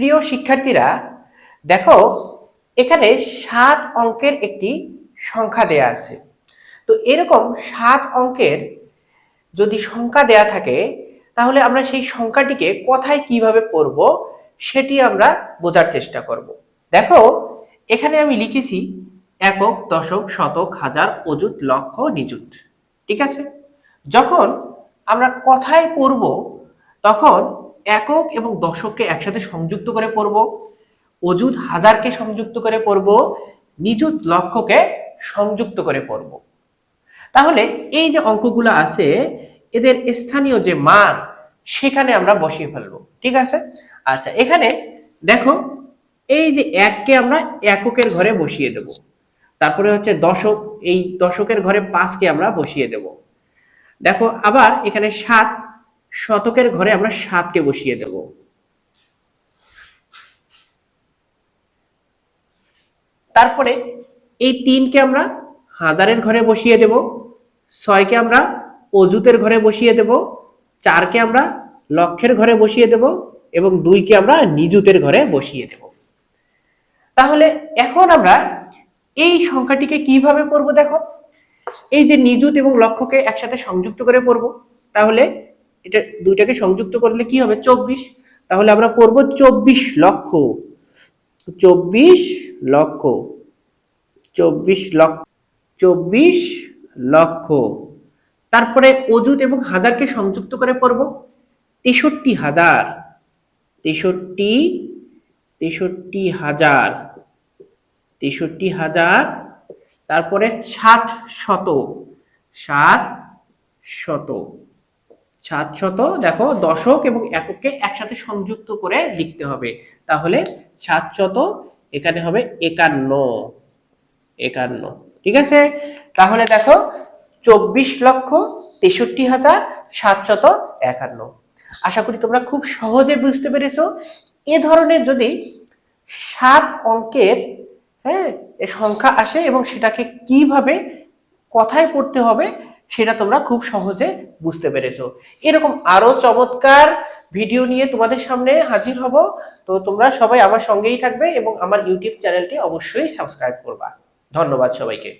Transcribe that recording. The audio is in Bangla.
প্রিয় শিক্ষার্থীরা, দেখো, এখানে সাত অঙ্কের একটি সংখ্যা দেয়া আছে। তো এরকম সাত অঙ্কের যদি সংখ্যা দেয়া থাকে, তাহলে আমরা সেই সংখ্যাটিকে কথায় কীভাবে পড়ব, সেটি আমরা বোঝার চেষ্টা করব। দেখো, এখানে আমি লিখেছি একক, দশক, শতক, হাজার, অযুত, লক্ষ, নিযুত। ঠিক আছে? যখন আমরা কথায় পড়ব, তখন একক এবং দশককে একসাথে সংযুক্ত করে পড়ব, অযুত হাজারকে সংযুক্ত করে পড়ব, নিযুত লক্ষকে সংযুক্ত করে পড়ব। তাহলে এই যে অঙ্কগুলো আছে, এদের স্থানীয় যে মান, সেখানে আমরা বসিয়ে ফেলব, ঠিক আছে? আচ্ছা এখানে দেখো, এই যে এককে আমরা এককের ঘরে বসিয়ে দেব। তারপরে হচ্ছে দশক, এই দশকের ঘরে পাঁচকে আমরা বসিয়ে দেব। দেখো, আবার এখানে সাত শতকের ঘরে আমরা সাতকে বসিয়ে দেব। তারপরে এই তিনকে আমরা হাজারের ঘরে বসিয়ে দেব, ছয়কে আমরা অজুতের ঘরে বসিয়ে দেব, চারকে আমরা লক্ষের ঘরে বসিয়ে দেব এবং দুইকে আমরা নিযুতের ঘরে বসিয়ে দেব। তাহলে এখন আমরা এই সংখ্যাটিকে কীভাবে পড়ব দেখো? এই যে নিযুত এবং লক্ষকে একসাথে সংযুক্ত করে পড়ব, তাহলে এটা দুইটাকে সংযুক্ত করলে কি হবে? চব্বিশ। তাহলে আমরা পড়ব চব্বিশ লক্ষ। চব্বিশ লক্ষ। চব্বিশ লক্ষ। চব্বিশ লক্ষ। তারপরে অজুত এবং হাজারকে সংযুক্ত করে পড়ব। তেষট্টি হাজার। তেষট্টি তেষট্টি হাজার। তেষট্টি হাজার। তারপরে সাত শত। সাত শত। সাত শত দেখো, দশক এবং এককে একসাথে সংযুক্ত করে লিখতে হবে। তাহলে সাত শত এখানে হবে একান্ন। একান্ন। ঠিক আছে? তাহলে দেখো, চব্বিশ লক্ষ তেষট্টি হাজার সাতশত একান্ন। আশা করি তোমরা খুব সহজে বুঝতে পেরেছ। এ ধরনের যদি সাত অঙ্কের হ্যাঁ সংখ্যা আসে এবং সেটাকে কীভাবে কথায় পড়তে হবে সেটা তোমরা খুব সহজে বুঝতে পেরেছ। এরকম আরও চমৎকার ভিডিও নিয়ে তোমাদের সামনে হাজির হব। তো তোমরা সবাই আমার সঙ্গেই থাকবে এবং আমার ইউটিউব চ্যানেলটি অবশ্যই সাবস্ক্রাইব করবা। ধন্যবাদ সবাইকে।